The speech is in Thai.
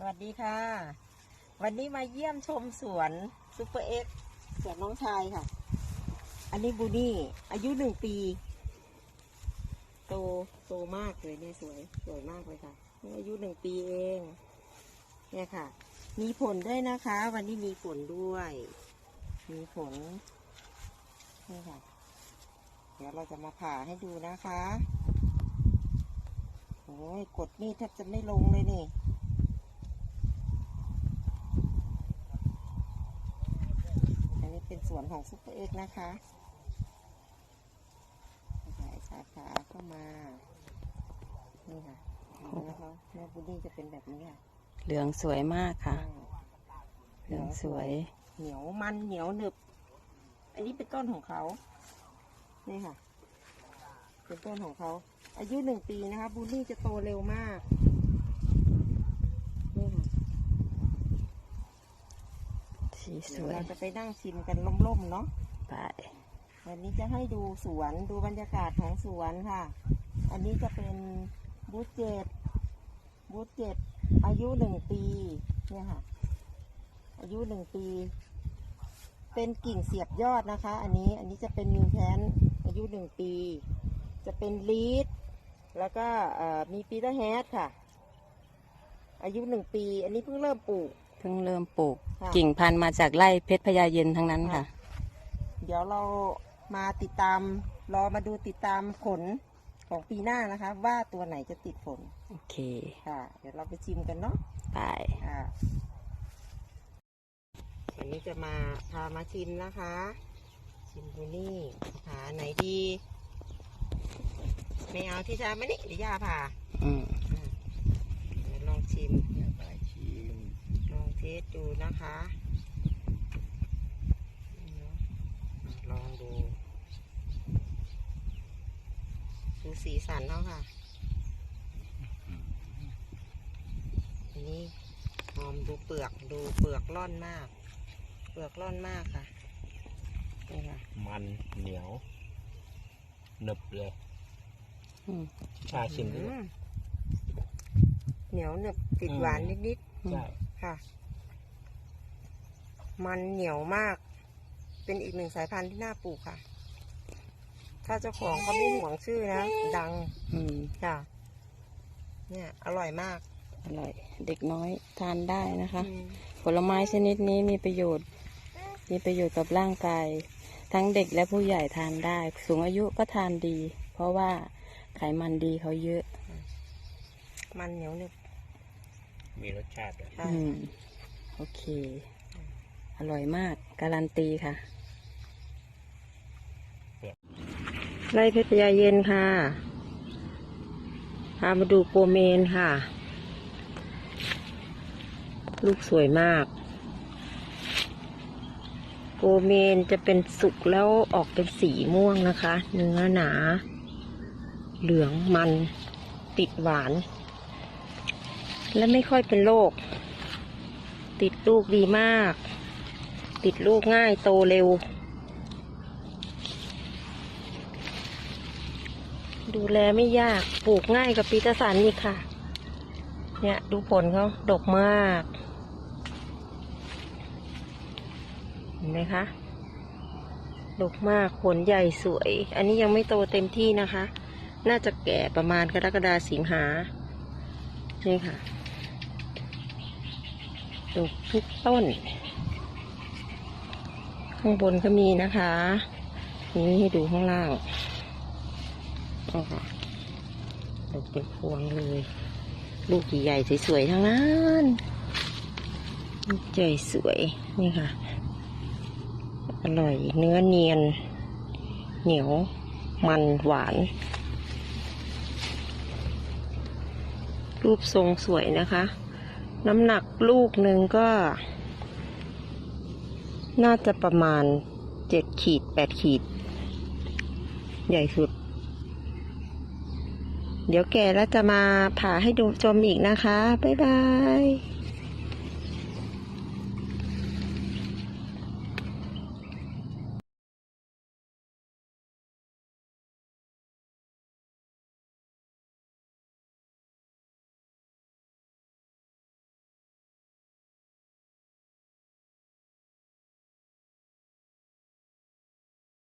สวัสดีค่ะ วันนี้มาเยี่ยมชมสวนซูเปอร์เอ็กสวนน้องชายค่ะ อันนี้บูนี่อายุหนึ่งปี โตโตมากเลยเนี่ยสวยสวยมากเลยค่ะนี่อายุหนึ่งปีเอง เนี่ยค่ะ มีผลด้วยนะคะ วันนี้มีผลด้วย มีผลนี่ค่ะ เดี๋ยวเราจะมาผ่าให้ดูนะคะโอ้ยกดนี่แทบจะไม่ลงเลยนี่ อันนี้เป็น สวนของซุปเปอร์เอ็กซ์นะคะขายสาขาเข้ามา นี่ค่ะเนื้อเขาเนื้อพุดดิ้งจะเป็นแบบนี้ค่ะ เหลืองสวยมากค่ะอ่าเหลืองสวย เหนียวมันเหนียวหนึบ อันนี้เป็นต้นของเขา นี่ค่ะ เป็นต้นของเขา อายุหนึ่งปีนะคะบูลลี่จะโตเร็วมาก นี่ค่ะ สีสเดี๋ยววยเราจะไปนั่งชิมกันล่มๆเนาะไปวันนี้จะให้ดูสวนดูบรรยากาศของสวนค่ะ อันนี้จะเป็นบูธเจ็ดบูธเจ็ดอายุหนึ่งปีเนี่ยค่ะ อายุหนึ่งปี เป็นกิ่งเสียบยอดนะคะ อันนี้อันนี้จะเป็นมิวแทนอายุหนึ่งปี จะเป็นลีดแล้วก็เอ่อมีปีเตอร์แฮดค่ะ อายุหนึ่งปี อันนี้เพิ่งเริ่มปลูก เพิ่งเริ่มปลูก ค่ะกิ่งพันธุ์มาจากไร่เพชรพญาเย็นทั้งนั้นค่ะ เดี๋ยวเรามาติดตาม รอมาดูติดตามผลของปีหน้านะคะ ว่าตัวไหนจะติดผลโอเค ค่ะ เดี๋ยวเราไปชิมกันเนาะไปค่ะวันนี้จะมาพามาชิมนะคะ ชิมดูนี่หาไหนดี ไม่เอาที่ชามานี่เดี๋ยวย่าพาอืม เดี๋ยวลองชิมลอง เทสดูนะคะ ลองดูดูสีสันเขาค่ะ อันนี้หอมดูเปลือกดูเปลือกร่อนมาก เปลือกร่อนมากค่ะนี่ค่ะ มันเหนียวหนึบเลยอืมชาชิมดิอืมเหนียวหนึบติดอืมหวานนิดใช่ๆค่ะ มันเหนียวมาก เป็นอีกหนึ่งสายพันธุ์ที่น่าปลูกค่ะ ถ้าเจ้าของเขาไม่ห่วงชื่อนะ ดังอืมจ้ะเนี่ย อร่อยมากอร่อย เด็กน้อยทานได้นะคะ อืมผลไม้ชนิดนี้มีประโยชน์ มีประโยชน์กับร่างกาย ทั้งเด็กและผู้ใหญ่ทานได้ สูงอายุก็ทานดี เพราะว่าไขมันดีเขาเยอะมันเหนียวหนึบมีรสชาติด้วย ค่ะ อืมโอเค อร่อยมาก การันตีค่ะ ไร่เพชรยาเย็นค่ะ พามาดูโกเมนค่ะ ลูกสวยมากโกเมนจะเป็นสุกแล้วออกเป็นสีม่วงนะคะ เนื้อหนา เหลืองมันติดหวาน และไม่ค่อยเป็นโรคติดลูกดีมาก ติดลูกง่ายโตเร็ว ดูแลไม่ยากปลูกง่ายกับปีตอร์สันนี่ค่ะ เนี่ยดูผลเขาดกมากเห็นไหมคะดกมากผลใหญ่สวย อันนี้ยังไม่โตเต็มที่นะคะ น่าจะแก่ประมาณกรกฎาสิงหานี่ค่ะดกทุกต้น ข้างบนก็มีนะคะ นี่ให้ดูข้างล่างอ๋อดอกเป็นพวงเลย ลูกใหญ่ๆสวยๆทั้งนั้นใหญ่สวยนี่ค่ะ อร่อยเนื้อเนียน เหนียวมันหวาน รูปทรงสวยนะคะ น้ำหนักลูกหนึ่งก็ น่าจะประมาณเจ็ดขีดแปดขีด ใหญ่สุด เดี๋ยวแก่แล้วจะมาผ่าให้ดูชมอีกนะคะ บ๊ายบาย